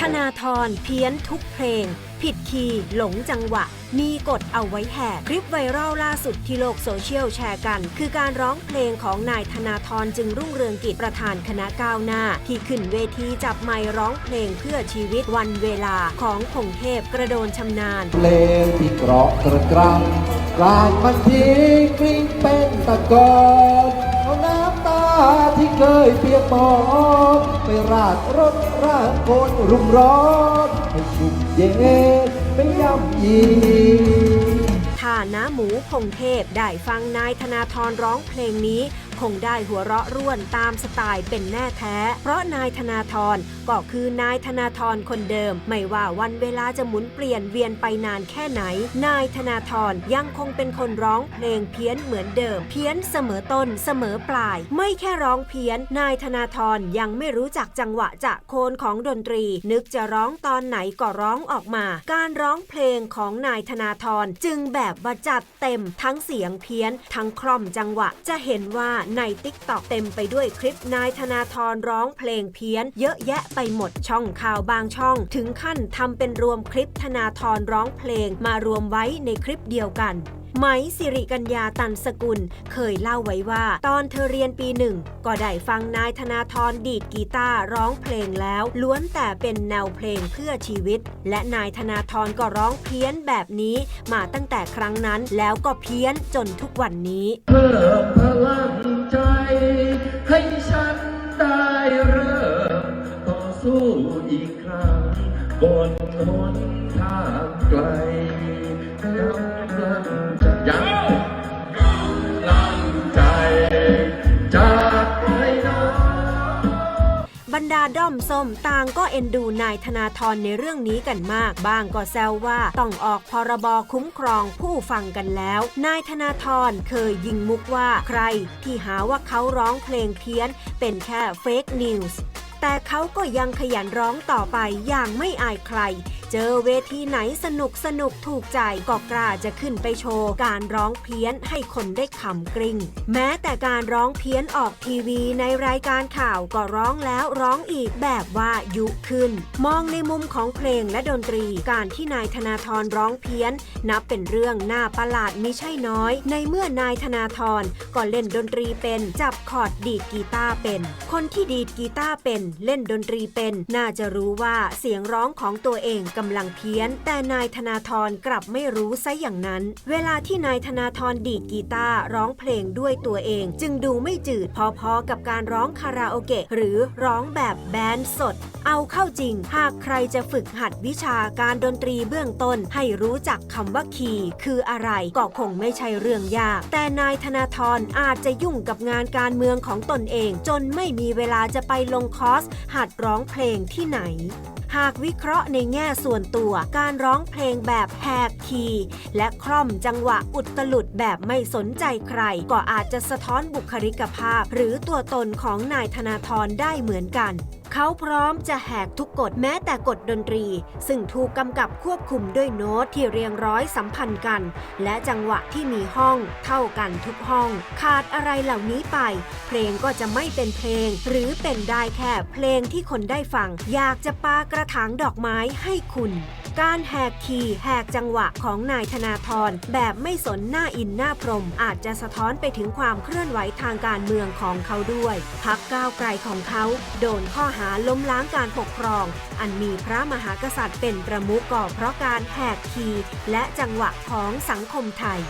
ธนาธรเพี้ยนทุกเพลง ผิดคีย์หลงจังหวะ มีกฎเอาไว้แหกคลิปไวรัลล่าสุดที่โลกโซเชียลแชร์กัน คือการร้องเพลงของนายธนาธรจึงรุ่งเรืองกิจประธานคณะก้าวหน้า ที่ขึ้นเวทีจับไมค์ร้องเพลงเพื่อชีวิตวันเวลาของพงเทพกระโดนชำนาญ เพลงที่เกราะกระกรัง กลางมันทีกลิ้งเป็นตะกอนเอาน้ำตาที่เคยเปียกปอนไปราดรถร่างคนรุมร้อนให้ชุ่มเย็นไม่ย่ำยีถ้าน้าหมูพงเทพได้ฟังนายธนาธรร้องเพลงนี้ คงได้หัวเราะร่วนตามสไตล์เป็นแน่แท้ เพราะนายธนาธรก็คือนายธนาธรคนเดิม ไม่ว่าวันเวลาจะหมุนเปลี่ยนเวียนไปนานแค่ไหน นายธนาธรยังคงเป็นคนร้องเพลงเพี้ยนเหมือนเดิม เพี้ยนเสมอต้นเสมอปลาย ไม่แค่ร้องเพี้ยน นายธนาธรยังไม่รู้จักจังหวะจะโคนของดนตรี นึกจะร้องตอนไหนก็ร้องออกมา การร้องเพลงของนายธนาธรจึงแบบว่าจัดเต็มทั้งเสียงเพี้ยน ทั้งคล่อมจังหวะจะเห็นว่าในติ๊กต็อกเต็มไปด้วยคลิปนายธนาธรร้องเพลงเพี้ยน เยอะแยะไปหมดช่องข่าวบางช่อง ถึงขั้นทำเป็นรวมคลิปธนาธรร้องเพลงมารวมไว้ในคลิปเดียวกันไหมสิริกัญญาตันสกุล เคยเล่าไว้ว่า ตอนเธอเรียนปีหนึ่ง ก็ได้ฟังนายธนาธรดีดกีตาร์ร้องเพลงแล้ว ล้วนแต่เป็นแนวเพลงเพื่อชีวิต และนายธนาธรก็ร้องเพี้ยนแบบนี้มาตั้งแต่ครั้งนั้นแล้วก็เพี้ยนจนทุกวันนี้เพิ่มพลัง ใจ ให้ฉันได้เริ่ม ต่อสู้อีกครั้งบนหนทางไกลกำลังจะยัง รดาด้อมส้มต่างก็เอ็นดูนายธนาธรในเรื่องนี้กันมาก บ้างก็แซวว่าต้องออกพรบคุ้มครองผู้ฟังกันแล้ว นายธนาธรเคยยิงมุกว่าใครที่หาว่าเขาร้องเพลงเพี้ยน เป็นแค่เฟกนิวส์แต่เขาก็ยังขยันร้องต่อไปอย่างไม่อายใคร จอเวทีไหนสนุกสนุกถูกใจก็กล้าจะขึ้นไปโชว์การร้องเพี้ยนให้คนได้ขำกริ้งแม้แต่การร้องเพี้ยนออกทีวีในรายการข่าวก็ร้องแล้วร้องอีกแบบว่ายุขึ้น มองในมุมของเพลงและดนตรีการที่นายธนาธรร้องเพี้ยน นับเป็นเรื่องน่าประหลาดมิใช่น้อย ในเมื่อนายธนาธรก็เล่นดนตรีเป็นจับคอร์ดดีดกีตาร์เป็น คนที่ดีดกีตาร์เป็น เล่นดนตรีเป็น น่าจะรู้ว่าเสียงร้องของตัวเองกำำลังเพี้ยน แต่นายธนาธรกลับไม่รู้ซะอย่างนั้น เวลาที่นายธนาธรดีดกีตาร์ร้องเพลงด้วยตัวเอง จึงดูไม่จืดพอๆกับการร้องคาราโอเกะหรือร้องแบบแบนด์สด เอาเข้าจริง หากใครจะฝึกหัดวิชาการดนตรีเบื้องต้น ให้รู้จักคำว่าคีย์คืออะไรก็คงไม่ใช่เรื่องยาก แต่นายธนาธรอาจจะยุ่งกับงานการเมืองของตนเอง จนไม่มีเวลาจะไปลงคอร์สหัดร้องเพลงที่ไหน หากวิเคราะห์ในแง่ส่วนตัว การร้องเพลงแบบแหกคีย์และคล่อมจังหวะอุตลุดแบบไม่สนใจใคร ก็อาจจะสะท้อนบุคลิกภาพ หรือตัวตนของนายธนาธรได้เหมือนกันเขาพร้อมจะแหกทุกกฎแม้แต่กฎดนตรี ซึ่งถูกกำกับควบคุมด้วยโน้ตที่เรียงร้อยสัมพันธ์กัน และจังหวะที่มีห้องเท่ากันทุกห้อง ขาดอะไรเหล่านี้ไป เพลงก็จะไม่เป็นเพลง หรือเป็นได้แค่เพลงที่คนได้ฟัง อยากจะปากระถางดอกไม้ให้คุณ การแหกคีแหกจังหวะของนายธนาธรแบบไม่สนหน้าอินหน้าพรหมอาจจะสะท้อนไปถึงความเคลื่อนไหวทางการเมืองของเขาด้วยพักก้าวไกลของเขา โดนข้อหาล้มล้างการปกครอง อันมีพระมหากษัตริย์เป็นประมุขก่อเพราะการแหกคีและจังหวะของสังคมไทย